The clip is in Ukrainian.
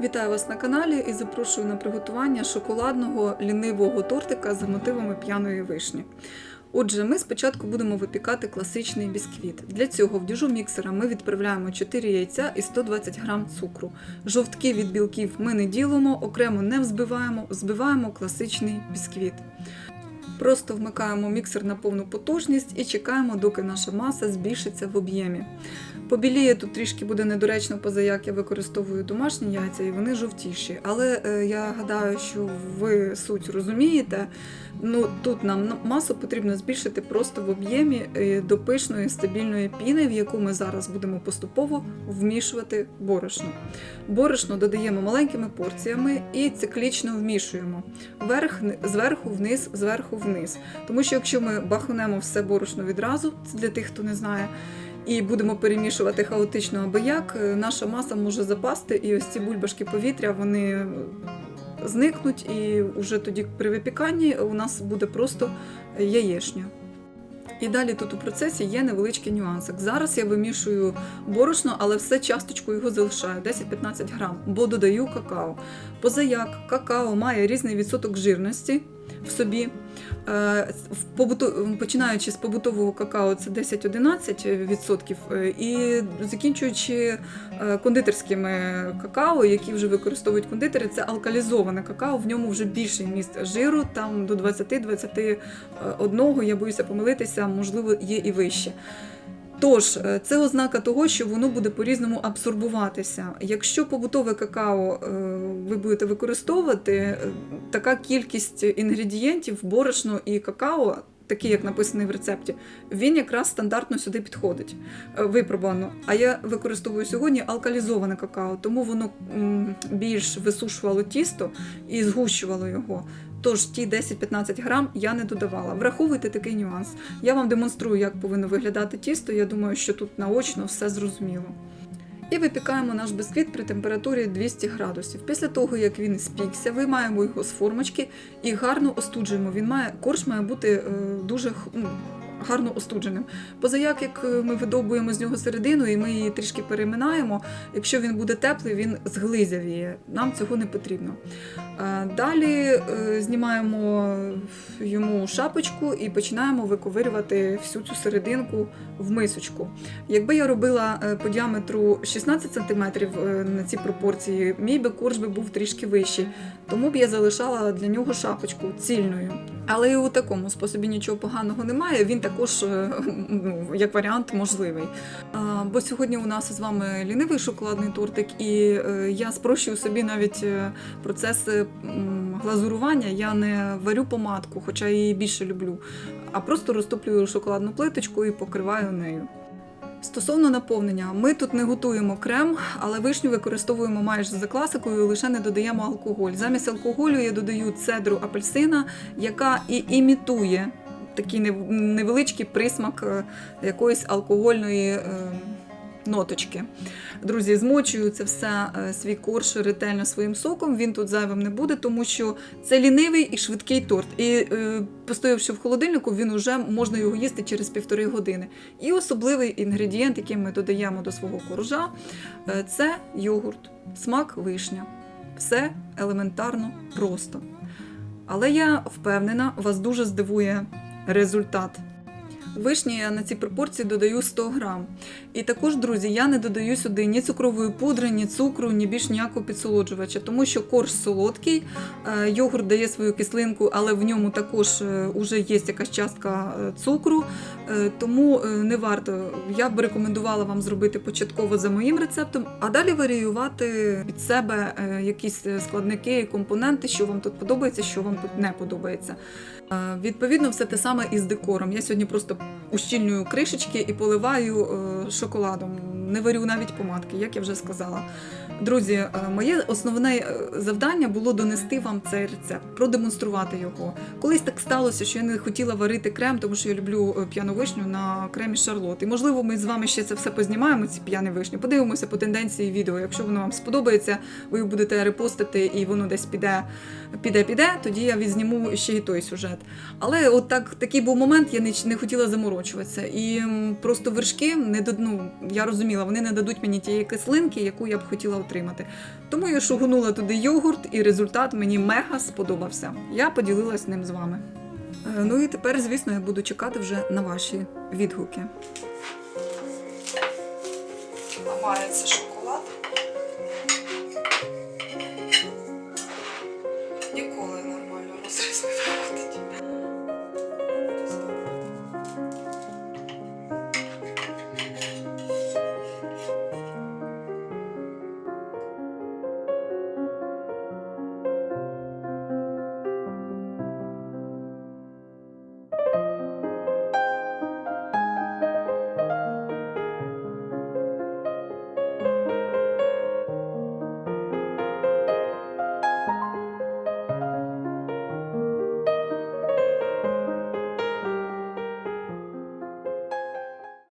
Вітаю вас на каналі і запрошую на приготування шоколадного лінивого тортика за мотивами п'яної вишні. Отже, ми спочатку будемо випікати класичний бісквіт. Для цього в діжу міксера ми відправляємо 4 яйця і 120 г цукру. Жовтки від білків ми не ділимо, окремо не взбиваємо, взбиваємо класичний бісквіт. Просто вмикаємо міксер на повну потужність і чекаємо, доки наша маса збільшиться в об'ємі. Побіліє тут трішки буде недоречно, поза як я використовую домашні яйця, і вони жовтіші. Але е, я гадаю, що ви суть розумієте. Ну тут нам масу потрібно збільшити просто в об'ємі е, до пишної стабільної піни, в яку ми зараз будемо поступово вмішувати борошно. Борошно додаємо маленькими порціями і циклічно вмішуємо вверх, ни- зверху вниз, зверху вниз. Тому що якщо ми бахнемо все борошно відразу, це для тих, хто не знає, і будемо перемішувати хаотично або як, е, наша маса може запасти, і ось ці бульбашки повітря вони е, зникнуть, і вже тоді при випіканні у нас буде просто яєшня. І далі тут у процесі є невеличкий нюансик. Зараз я вимішую борошно, але все часточку його залишаю 10-15 грам, бо додаю какао. Позаяк какао має різний відсоток жирності в собі. Е. Починаючи з побутового какао, це 10-11%, е, і закінчуючи е, кондитерськими какао, які вже використовують кондитери, це алкалізоване какао, в ньому вже більший міст жиру, там до 20-21, я боюся помилитися, можливо, є і вище. Тож, е, це ознака того, що воно буде по-різному абсорбуватися. Якщо побутове какао е, ви будете використовувати, е, така кількість інгредієнтів, борошно і какао, такий, як написаний в рецепті, він якраз стандартно сюди підходить, випробувано. А я використовую сьогодні алкалізоване какао, тому воно більш висушувало тісто і згущувало його. Тож ті 10-15 грам я не додавала. Враховуйте такий нюанс. Я вам демонструю, як повинно виглядати тісто. Я думаю, що тут наочно все зрозуміло. І випікаємо наш бисквіт при температурі 200 градусів. Після того, як він спікся, виймаємо його з формочки і гарно остуджуємо. Він має, корж має бути е, дуже ну, гарно остудженим. Позаяк, як е, ми видовбуємо з нього середину і ми її трішки переминаємо, якщо він буде теплий, він зглизявіє. Нам цього не потрібно. Е, Далі е, знімаємо йому шапочку і починаємо виковирювати всю цю серединку в мисочку. Якби я робила по діаметру 16 см на ці пропорції, мій би корж би був трішки вищий, тому б я залишала для нього шапочку цільною. Але і у такому способі нічого поганого немає. Він також, е, ну, як варіант, можливий. А, Бо сьогодні у нас з вами лінивий шоколадний тортик, і е, я спрощую собі навіть е, процес глазурування. Я не варю помадку, хоча її більше люблю, а просто розтоплюю шоколадну плиточку і покриваю нею. Стосовно наповнення, ми тут не готуємо крем, але вишню використовуємо майже за класикою, лише не додаємо алкоголь. Замість алкоголю я додаю цедру апельсина, яка і імітує такий невеличкий присмак е, якоїсь алкогольної е, ноточки. Друзі, змочую це все е, свій корж ретельно своїм соком. Він тут зайвим не буде, тому що це лінивий і швидкий торт. І е, постоявши в холодильнику, він вже можна його їсти через півтори години. І особливий інгредієнт, який ми додаємо до свого коржа, е, це йогурт, смак вишня. Все елементарно просто. Але я впевнена, вас дуже здивує результат. Вишні я на ці пропорції додаю 100 грам. І також, друзі, я не додаю сюди ні цукрової пудри, ні цукру, ні більш ніякого підсолоджувача, тому що корж солодкий, е, йогурт дає свою кислинку, але в ньому також вже є якась частка е, цукру, е, тому е, не варто. Я б рекомендувала вам зробити початково за моїм рецептом, а далі варіювати під себе е, якісь е, складники і компоненти, що вам тут подобається, що вам тут не подобається. Е, Відповідно, все те саме і з декором. Я сьогодні просто ущільнюю кришечки і поливаю е, шоколадом. Не варю навіть помадки, як я вже сказала. Друзі, е, моє основне е, завдання було донести вам цей рецепт, продемонструвати його. Колись так сталося, що я не хотіла варити крем, тому що я люблю е, п'яну вишню на кремі Шарлот. І можливо, ми з вами ще це все познімаємо, ці п'яні вишні. Подивимося по тенденції відео. Якщо воно вам сподобається, ви будете репостити і воно десь піде, піде, піде, тоді я відзніму ще і той сюжет. Але от так, такий був момент, я не, не хотіла заморочуватися. І просто вершки не до, ну, я розуміла. Зрозуміла, вони не дадуть мені тієї кислинки, яку я б хотіла отримати. Тому я шугунула туди йогурт, і результат мені мега сподобався. Я поділилась ним з вами. Е, Ну і тепер, звісно, я буду чекати вже на ваші відгуки. Ламається шоколад.